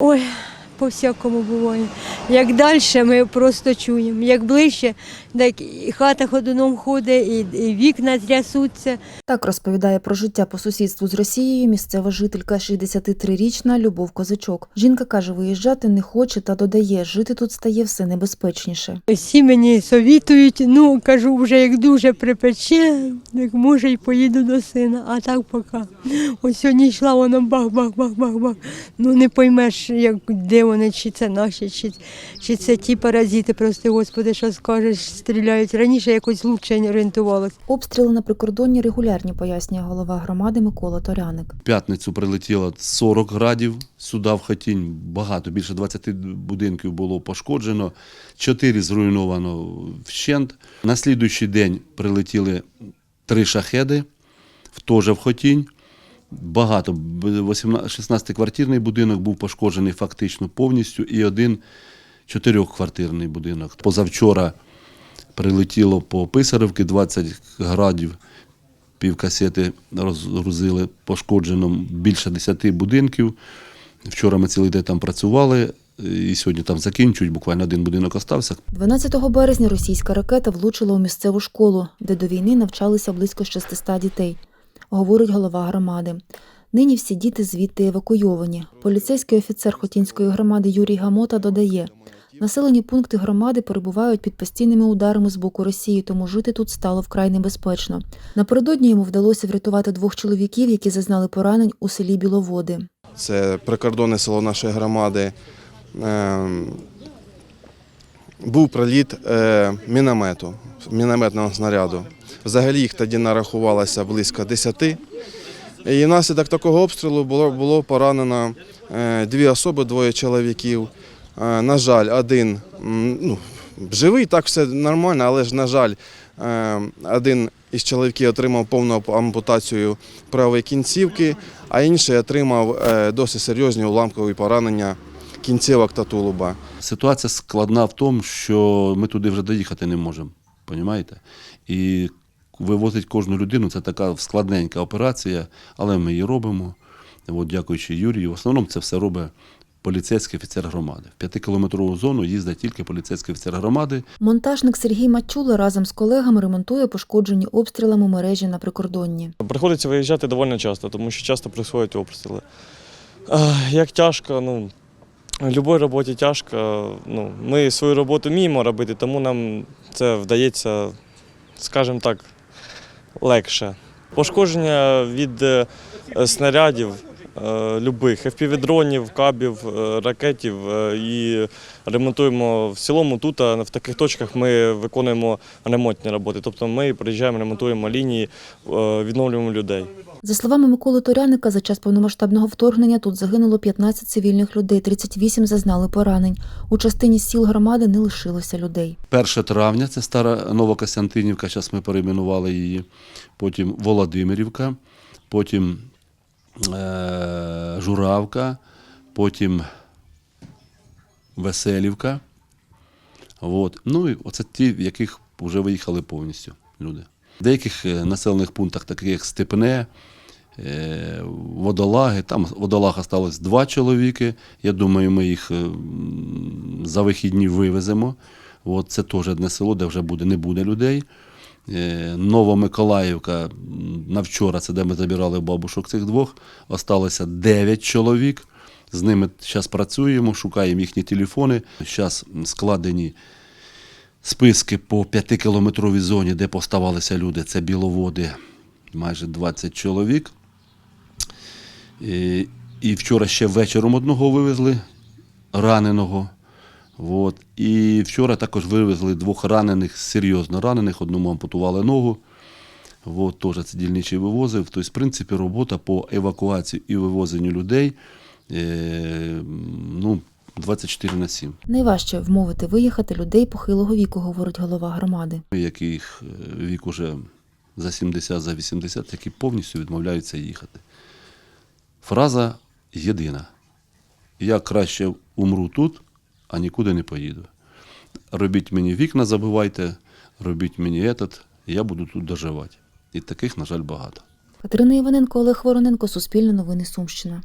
Ой, по всякому буває. Як далі ми просто чуємо. Як ближче, так і хата ходуном ходить, і, вікна трясуться. Так розповідає про життя по сусідству з Росією місцева жителька 63-річна Любов Козачок. Жінка каже, виїжджати не хоче та додає, жити тут стає все небезпечніше. Всі мені совітують, ну кажу, вже як дуже припече, як може, і поїду до сина. А так поки. Ось сьогодні йшла, воно бах-бах-бах-бах-бах. Ну не поймеш, як де вони, чи це наші, чи, чи це ті паразити. Просто, господи, що скажеш, стріляють. Раніше якось лучше орієнтувалася. Обстріли на прикордонні регулярні, пояснює голова громади Микола Торяник. П'ятницю прилетіло 40 градів сюди в Хотінь. Багато, більше 20 будинків було пошкоджено, 4 зруйновано вщент. На слідуючий день прилетіли три шахеди, в- теж в Хотінь. Багато, 16-квартирний будинок був пошкоджений фактично повністю, і один чотирьохквартирний будинок. Позавчора прилетіло по Писарівки 20 градів, пів касети розгрузили пошкоджено більше 10 будинків. Вчора ми цілий день там працювали, і сьогодні там закінчують, буквально один будинок остався. 12 березня російська ракета влучила у місцеву школу, де до війни навчалися близько 600 дітей, говорить голова громади. Нині всі діти звідти евакуйовані. Поліцейський офіцер Хотінської громади Юрій Гамота додає, населені пункти громади перебувають під постійними ударами з боку Росії, тому жити тут стало вкрай небезпечно. Напередодні йому вдалося врятувати двох чоловіків, які зазнали поранень у селі Біловоди. це прикордонне село нашої громади. Ем, Був приліт е, міномету, мінометного снаряду. Взагалі їх тоді нарахувалося близько 10. І внаслідок такого обстрілу було, було поранено е, дві особи, двоє чоловіків. Е, На жаль, один ну, живий, так все нормально, але ж, на жаль, е, один із чоловіків отримав повну ампутацію правої кінцівки, а інший отримав е, досить серйозні уламкові поранення кінцівок та тулуба. Ситуація складна в тому, що ми туди вже доїхати не можемо. Понімаєте? І вивозить кожну людину це така складненька операція, але ми її робимо. От, дякуючи Юрію. В основному це все робить поліцейський офіцер громади. В п'ятикілометрову зону їздить тільки поліцейський офіцер громади. Монтажник Сергій Мачула разом з колегами ремонтує пошкоджені обстрілами мережі на прикордонні. Приходиться виїжджати доволі часто, тому що часто происходять обстріли. Як тяжко, ну, в будь-якій роботі тяжко. Ну, ми свою роботу вміємо робити, тому нам це вдається, скажімо так, легше. Пошкодження від е, снарядів любих, FPV-дронів, кабів, е, ракетів е, і ремонтуємо в цілому тут, а в таких точках ми виконуємо ремонтні роботи. Тобто ми приїжджаємо, ремонтуємо лінії, е, відновлюємо людей. За словами Миколи Торяника, за час повномасштабного вторгнення тут загинуло 15 цивільних людей, 38 зазнали поранень. У частині сіл громади не лишилося людей. 1 травня це стара Новокостянтинівка, зараз ми перейменували її. Потім Володимирівка, потім е- Журавка, потім Веселівка. От. Ну і оце ті, в яких вже виїхали повністю люди. В деяких е, населених пунктах, таких як Степне, е, водолаги, там в водолагах осталось два чоловіки. Я думаю, ми їх е, за вихідні вивеземо. От це теж одне село, де вже буде, не буде людей. Е, Новомиколаївка м, на вчора, це де ми забирали бабушок цих двох, осталося 9 чоловік. З ними зараз працюємо, шукаємо їхні телефони. Зараз складені списки по 5-кілометровій зоні, де поставалися люди. Це біловоди, майже 20 чоловік. І, і вчора ще вечором одного вивезли раненого. От. І вчора також вивезли двох ранених, серйозно ранених, одному ампутували ногу. От, теж це дільничий вивозив. Тобто, в принципі, робота по евакуації і вивозенню людей е, ну, 24 на 7. Найважче вмовити виїхати людей похилого віку, говорить голова громади. яких е, вік уже за 70, за 80, які повністю відмовляються їхати. Фраза єдина. Я краще умру тут, а нікуди не поїду. Робіть мені вікна, забивайте, робіть мені этот, я буду тут доживати. І таких, на жаль, багато. Катерина Іваненко, Олег Вороненко, Суспільне новини Сумщина.